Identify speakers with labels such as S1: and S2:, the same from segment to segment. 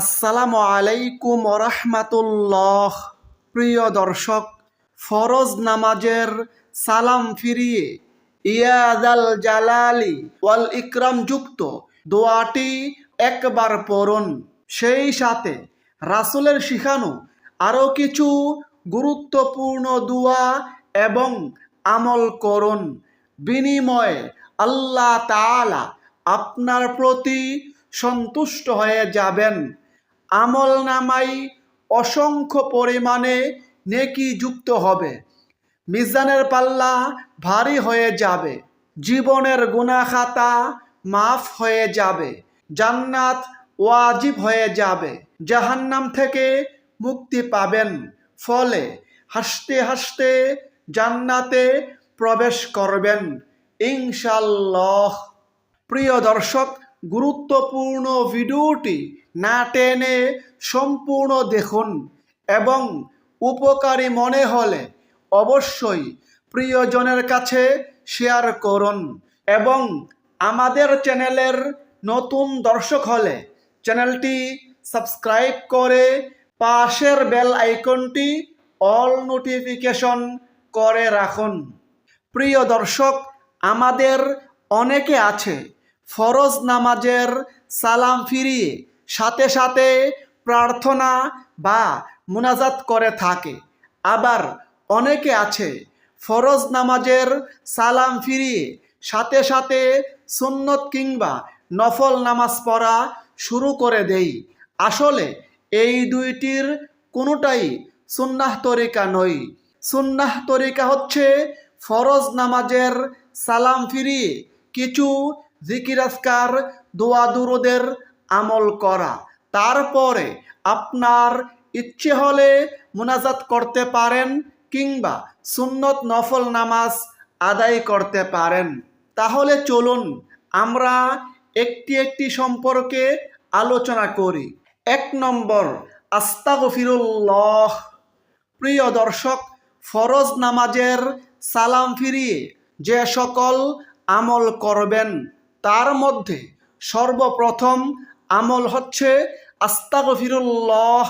S1: আসসালামু আলাইকুম রহমাতুল্লাহ। প্রিয় দর্শক, ফরজ নামাজের সালাম ফিরিয়ে ইয়াদাল জালালি ওয়াল ইকরাম যুক্ত দোয়াটি একবার পড়ুন। সেই সাথে রাসুলের শিখানো আরও কিছু গুরুত্বপূর্ণ দোয়া এবং আমল করুন। বিনিময়ে আল্লাহ তাআলা আপনার প্রতি সন্তুষ্ট হয়ে যাবেন। আমল নামাই অসংখ্য পরিমাণে নেকি যুক্ত হবে। মিজানের পাল্লা ভারী হয়ে যাবে। জীবনের গুনাখাতা মাফ হয়ে যাবে। জান্নাত ওয়াজিব হয়ে যাবে। জাহান্নাম থেকে মুক্তি পাবেন। ফলে হাসতে হাসতে জান্নাতে প্রবেশ করবেন। ইনশাল্লাহ প্রিয় দর্শক গুরুত্বপূর্ণ ভিডিওটি না টেনে সম্পূর্ণ দেখুন এবং উপকারী মনে হলে অবশ্যই প্রিয়জনের কাছে শেয়ার করুন এবং আমাদের চ্যানেলের নতুন দর্শক হলে চ্যানেলটি সাবস্ক্রাইব করে পাশের বেল আইকনটি অল নোটিফিকেশন করে রাখুন। প্রিয় দর্শক, আমাদের অনেকে আছে ফরজ নামাজের সালাম ফিরিয়ে সাথে সাথে প্রার্থনা বা মুনাজাত করে থাকে। আবার অনেকে আছে ফরজ নামাজের সালাম ফিরিয়ে সাথে সাথে সুন্নত কিংবা নফল নামাজ পড়া শুরু করে দেই। আসলে এই দুইটির কোনোটাই সুন্নাহ তরিকা নয়। সুন্নাহ তরিকা হচ্ছে ফরজ নামাজের সালাম ফিরিয়ে কিছু জিকিরাজকার দোয়া দুরুদের আমল করা। তারপরে আপনার ইচ্ছে হলে মোনাজাত করতে পারেন কিংবা সুন্নত নফল নামাজ আদায় করতে পারেন। তাহলে চলুন আমরা একটি একটি সম্পর্কে আলোচনা করি। এক নম্বর, আস্তাগফিরুল্লাহ। প্রিয় দর্শক, ফরজ নামাজের সালাম ফিরিয়ে যে সকল আমল করবেন তার মধ্যে সর্বপ্রথম আমল হচ্ছে আস্তাগফিরুল্লাহ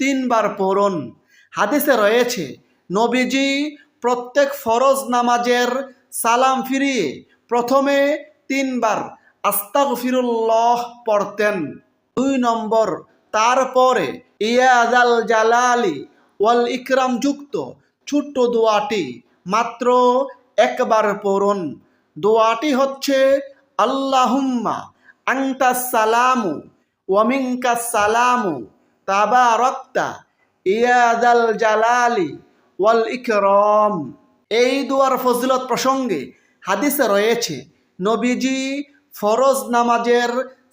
S1: তিনবার পড়ুন। হাদিসে রয়েছে, নবীজি প্রত্যেক ফরজ নামাজের সালাম ফিরিয়ে প্রথমে তিনবার আস্তাগফিরুল্লাহ পড়তেন। দুই নম্বর, তারপরে ইয়াদাল জালালি ওয়াল ইকরাম যুক্ত ছোট্ট দোয়াটি মাত্র একবার পড়ুন। দোয়াটি হচ্ছে আল্লাহুম্মা আংতা সালামু ওয়ামিংকা সালামু তাবা রক্তা ইয়াদাল জালালি ওয়াল ইকরম। এই দুয়ার ফজিলত প্রসঙ্গে হাদিসে রয়েছে, নবীজি ফরজ নামাজের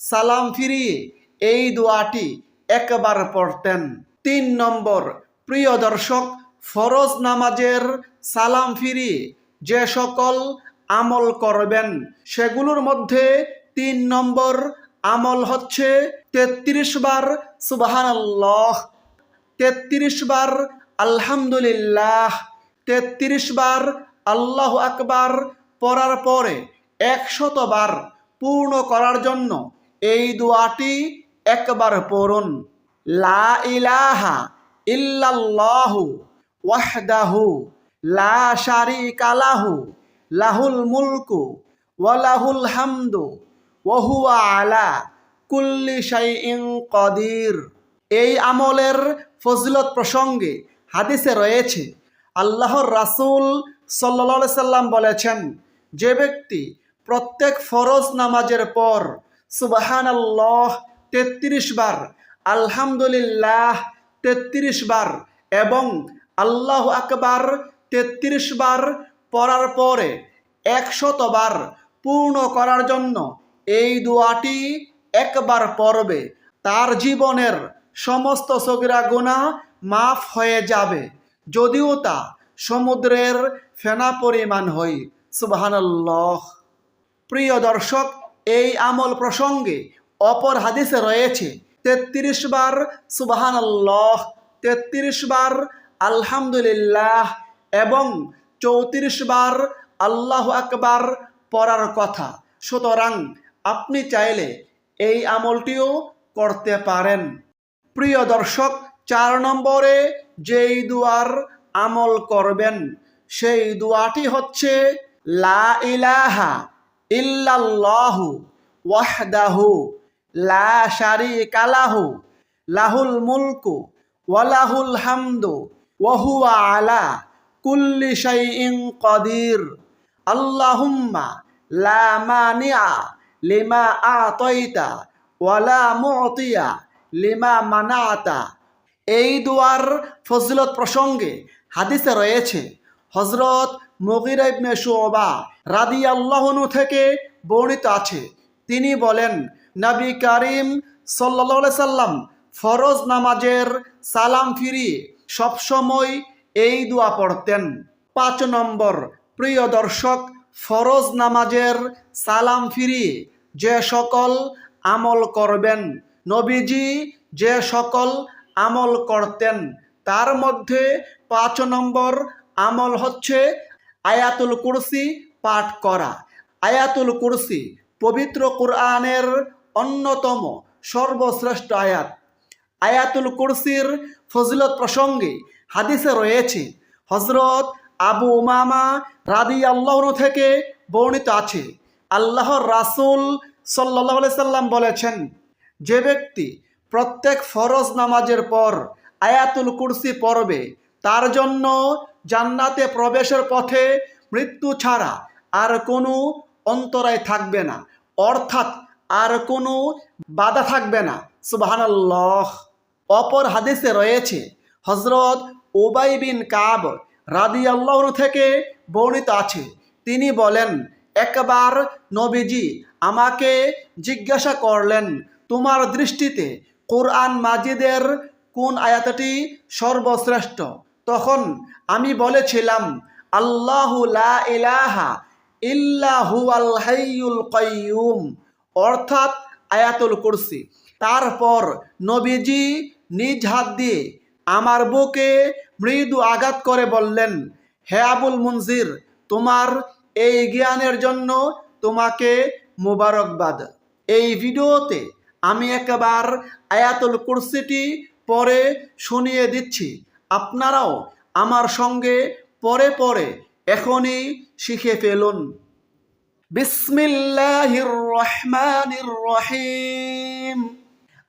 S1: সালাম ফিরিয়ে এই দোয়াটি একবার পড়তেন। তিন নম্বর, প্রিয় দর্শক, ফরজ নামাজের সালাম ফিরিয়ে যে সকল আমল করবেন। সেগুলোর মধ্যে তিন নম্বর আমল হচ্ছে তেত্রিশ বার সুবাহান আল্লাহ তেত্রিশ বার আলহামদুলিল্লাহ, তেত্রিশ বার আল্লাহ আকবার পড়ার পরে একশত বার পূর্ণ করার জন্য এই দোয়াটি একবার পড়ুন। লা ইলাহা ইল্লাল্লাহু ওয়াহদাহু, লা শারিকা লাহু লাহুল মুলকু ওয়ালাহুল হামদু ওহুয়া আলা কুল্লি শাইইন কদির। এই আমলের ফজিলত প্রসঙ্গে হাদিসে রয়েছে, আল্লাহর রাসূল সাল্লাল্লাহু সাল্লাম বলেছেন, যে ব্যক্তি প্রত্যেক ফরজ নামাজের পর সুবাহান আল্লাহ তেত্রিশ বার, আলহামদুলিল্লাহ তেত্রিশ বার এবং আল্লাহ আকবার তেত্রিশ বার পড়ার পরে একশত বার পূর্ণ করার জন্য এই দোয়াটি একবার পড়বে। তার জীবনের সমস্ত সগিরা গুণা মাফ হয়ে যাবে। যদিও তা সমুদ্রের ফেনা পরিমাণ হয়। সুবাহানাল্লাহ। প্রিয় দর্শক, এই আমল প্রসঙ্গে অপর হাদিসে রয়েছে, তেত্রিশ বার আল্লাহ তেত্রিশ বার আলহামদুলিল্লাহ এবং চৌত্রিশ বার আল্লাহ আকবার পড়ার কথা। সুতরাং আপনি চাইলে এই আমলটিও করতে পারেন। প্রিয় দর্শক, চার নম্বরে যেই দুয়ার আমল করবেন, সেই দুয়াটি হচ্ছে, লা ইলাহা ইল্লাল্লাহু ওয়াহদাহু লা শারিকা লাহু, লাহুল মুলকু ওয়ালাহুল হামদু ওয়াহুয়া আলা কুল্লি শাইইন কাদির। আল্লাহুম্মা লা মানিআ লিমা আতাইতা ওয়ালা মুতিয়া লিমা মানাতা। এই দুয়ার ফজিলত প্রসঙ্গে হাদিসে রয়েছে হজরত মগিরা ইবনে শুবা রাদি আল্লাহনু থেকে বর্ণিত আছে। তিনি বলেন, নবী করিম সাল্লা সাল্লাম ফরজ নামাজের সালাম ফিরিয়ে সবসময় এই দোয়া পড়তেন। পাঁচ নম্বর, প্রিয় দর্শক, ফরজ নামাজের সালাম ফিরিয়ে যে সকল আমল করবেন, নবীজি যে সকল আমল করতেন, তার মধ্যে পাঁচ নম্বর আমল হচ্ছে আয়াতুল কুরসি পাঠ করা। আয়াতুল কুরসি পবিত্র কোরআনের অন্যতম সর্বশ্রেষ্ঠ আয়াত। আয়াতুল কুরসির ফজিলত প্রসঙ্গে হাদিসে রয়েছে হজরত আবু উমামা রাদি আল্লাহ থেকে বর্ণিত আছে। আল্লাহর রাসুল সাল্লাহ সাল্লাম বলেছেন, যে ব্যক্তি প্রত্যেক ফরজ নামাজের পর আয়াতুল কুরসি পড়বে, তার জন্য জান্নাতে প্রবেশের পথে মৃত্যু ছাড়া আর কোনো অন্তরায় থাকবে না, অর্থাৎ আর কোনো বাধা থাকবে না। সুবাহানাল্লাহ। অপর হাদিসে রয়েছে হজরত ওবাই বিন কাব রাদি আল্লাহ থেকে বর্ণিত আছে। তিনি বলেন, একবার নবীজি আমাকে জিজ্ঞাসা করলেন, তোমার দৃষ্টিতে কোরআন মাজিদের কোন আয়াতটি সর্বশ্রেষ্ঠ? তখন আমি বলেছিলাম, আল্লাহু লা ইলাহা ইল্লাহু আল হাইয়ুল অর্থাৎ আয়াতুল কুরসি। তারপর নবীজি নিজ হাত দিয়ে আমার বুকে মৃদু আঘাত করে বললেন, হে আবুল মুনজির, তোমার এই জ্ঞানের জন্য তোমাকে মুবারকবাদ। এই ভিডিওতে আমি একবার আয়াতুল কুরসিটি পরে শুনিয়ে দিচ্ছি। আপনারাও আমার সঙ্গে পরে পরে এখনই শিখে ফেলুন। বিসমিল্লাহির রহমানির রহিম।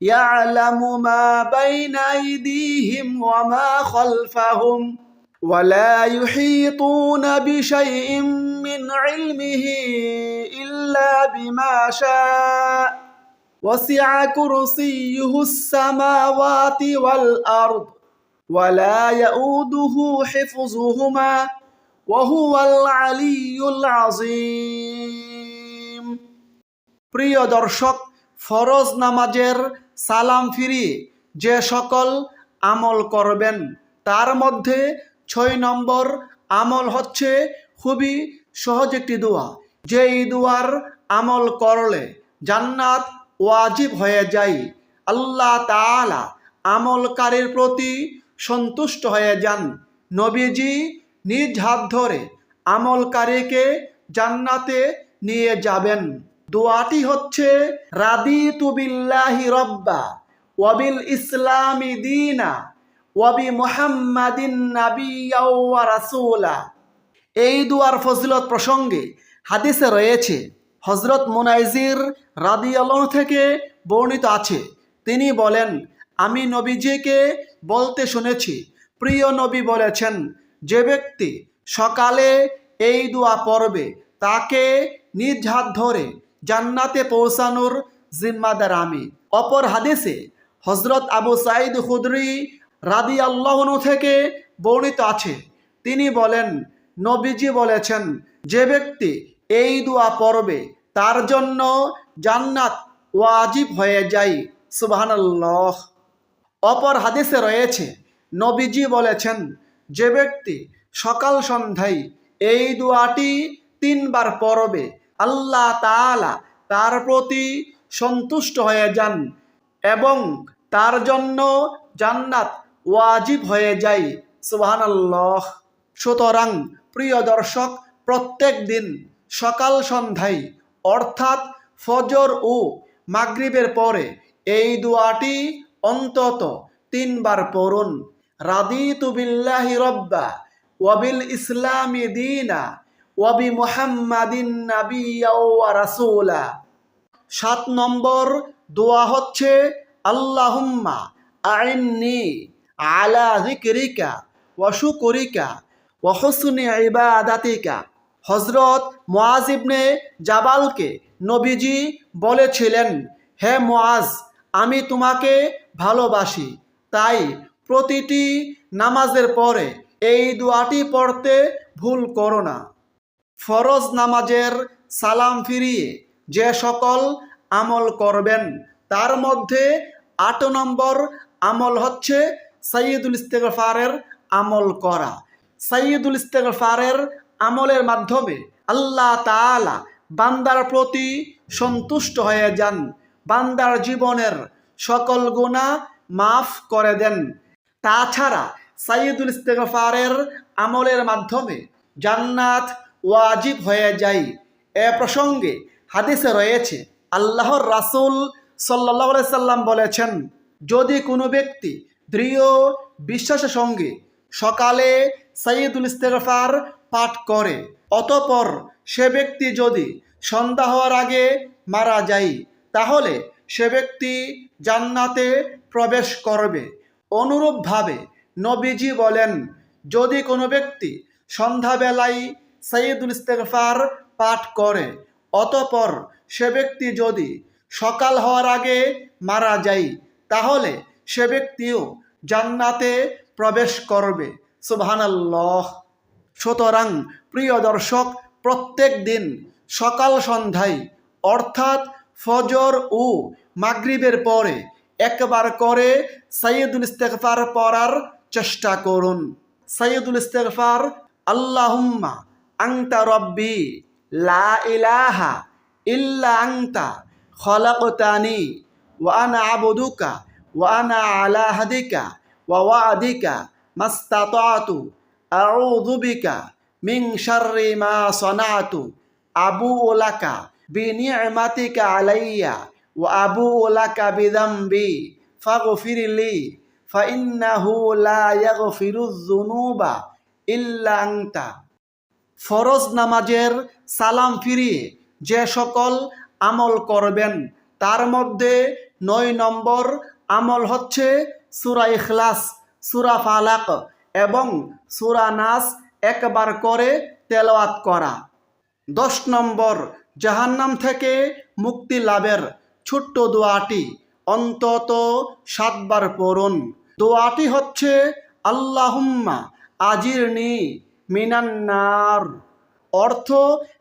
S1: يعلم ما بين أيديهم وما خلفهم ولا يحيطون بشيء من علمه إلا بما شاء وسع كرسيه السماوات والأرض ولا يؤوده حفظهما وهو العلي العظيم প্রিয় দর্শক ফরজ নামাজের সালাম ফিরিয়ে যে সকল আমল করবেন। তার মধ্যে ছয় নম্বর আমল হচ্ছে খুবই সহজ একটি দোয়া। যেই দুয়ার আমল করলে জান্নাত ওয়াজিব হয়ে যায়। আল্লাহ তাআলা আমলকারীর প্রতি সন্তুষ্ট হয়ে যান। নবীজি নিজ হাত ধরে আমলকারীকে জান্নাতে নিয়ে যাবেন। দোয়াটি হচ্ছে রাদি তুবিল্লাহি রব্বা ওয়াবিল ইসলামি দিনা ওয়াবি মুহাম্মাদিন নাবিয়্যা ওয়া রাসূলা। এই দুয়ার ফজিলত প্রসঙ্গে হাদিসে রয়েছে হজরত মুনাইজির রাদিয়াল্লাহ থেকে বর্ণিত আছে। তিনি বলেন, আমি নবীজিকে বলতে শুনেছি। প্রিয় নবী বলেছেন, যে ব্যক্তি সকালে এই দোয়া পড়বে, তাকে নিজ হাত ধরে জান্নাতে পৌঁছানোর জিম্মাদার আমি। অপর হাদিসে হজরত আবু সাইদ খুদরি রাদি আল্লাহনু থেকে বর্ণিত আছে। তিনি বলেন, নবীজি বলেছেন, যে ব্যক্তি এই দোয়া পড়বে, তার জন্য জান্নাত ওয়াজিব হয়ে যায়। সুবহানাল্লাহ। অপর হাদিসে রয়েছে, নবীজি বলেছেন, যে ব্যক্তি সকাল সন্ধ্যায় এই দোয়াটি তিনবার পড়বে আল্লাহ তাআলা তার প্রতি সন্তুষ্ট হয়ে যান এবং তার জন্য জান্নাত ওয়াজিব হয়ে যায়। সুবহানাল্লাহ। সুতরাং প্রিয় দর্শক, প্রত্যেক দিন সকাল সন্ধ্যায়, অর্থাৎ ফজর ও মাগরিবের পরে এই দোয়াটি অন্তত তিনবার পড়ুন। রাদিতু বিল্লাহি রব্বা ওয়াবিল ইসলামী দিনা ওয়াবি মুহাম্মাদিন ওয়া সাত নম্বর দোয়া হচ্ছে, আল্লাহুম্মা আইন্নি আলা যিকরিকা ওয়া শুকরিকা ইবাদাতিকা। হযরত মুআজ ইবনে জাবালকে নবীজি বলেছিলেন, হে মুআজ, আমি তোমাকে ভালোবাসি। তাই প্রতিটি নামাজের পরে এই দোয়াটি পড়তে ভুল করো না। ফরজ নামাজের সালাম ফিরিয়ে যে সকল আমল করবেন, তার মধ্যে আট নম্বর আমল হচ্ছে সৈয়দুল ইস্তেগফারের আমল করা। সৈয়দুল ইস্তেগফারের আমলের মাধ্যমে আল্লাহ তাআলা বান্দার প্রতি সন্তুষ্ট হয়ে যান, বান্দার জীবনের সকল গুণা মাফ করে দেন। তাছাড়া সাইয়দুল ইস্তেগফারের আমলের মাধ্যমে জান্নাত ওয়াজিব হয়ে যায়। এ প্রসঙ্গে হাদিসে রয়েছে, আল্লাহর রাসূল আলাইহি সাল্লাম বলেছেন, যদি কোনো ব্যক্তি দৃঢ় বিশ্বাসের সঙ্গে সকালে সাইয়দুল ইস্তেগফার পাঠ করে, অতপর সে ব্যক্তি যদি সন্ধ্যা হওয়ার আগে মারা যায়, তাহলে সে ব্যক্তি জান্নাতে প্রবেশ করবে। অনুরূপভাবে নবীজি বলেন, যদি কোনো ব্যক্তি সন্ধ্যাবেলায় সৈয়দুল ইস্তেগফার পাঠ করে। অতপর সে ব্যক্তি যদি সকাল হওয়ার আগে মারা যায়, তাহলে সে ব্যক্তিও জান্নাতে প্রবেশ করবে। সুবহানাল্লাহ। সুতরাং প্রিয় দর্শক, প্রত্যেক দিন সকাল সন্ধ্যায়, অর্থাৎ ফজর ও মাগরিবের পরে একবার করে সাইয়দুল ইস্তেগফার পড়ার চেষ্টা করুন। সাইয়দুল ইস্তেগফার আল্লাহুম্মা আংতা রব্বি, লা ইলাহা ইল্লা আংতা খলাকতানি, ওয়া আনা আবুদুকা, ওয়া আনা আলা হাদিকা, ওয়া ওয়াদিকা, মাস্তাতাতু, আউযু বিকা মিন শাররি মা সনাতু আবু লাকা বিনি'মাতিকা আলাইয়া, ওয়া আবু লাকা বিযামবি ফাগফিরলি ফাইন্নাহু লা ইয়াগফিরুয যুনুবা ইল্লা আনতা। ফরজ নামাজের সালাম ফিরিয়ে যে সকল আমল করবেন, তার মধ্যে নয় নম্বর আমল হচ্ছে সুরা ইখলাস, সুরা ফালাক এবং সুরা নাস একবার করে তেলাওয়াত করা। দশ নম্বর জাহান্নাম থেকে মুক্তি লাভের ছোট্ট দোয়াটি অন্তত সাতবার পড়ুন। দোয়াটি হচ্ছে, আল্লাহুম্মা আজিরনি মিনান্নার। অর্থ,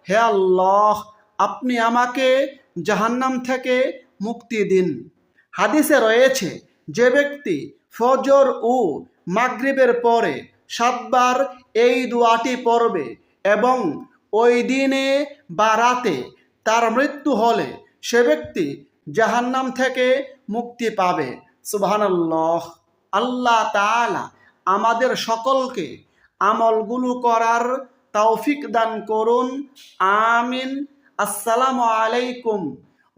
S1: হে আল্লাহ, আপনি আমাকে জাহান্নাম থেকে মুক্তি দিন। হাদিসে রয়েছে, যে ব্যক্তি ফজর ও মাগরিবের পরে সাতবার এই দোয়াটি পড়বে এবং ওই দিনে বা রাতে তার মৃত্যু হলে সে ব্যক্তি জাহান্নাম থেকে মুক্তি পাবে। সুবহানাল্লাহ। আল্লাহ তাআলা আমাদের সকলকে আমলগুলো করার তৌফিক দান করুন। আমিন। আসসালামু আলাইকুম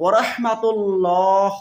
S1: ওরহমাতুল্লাহ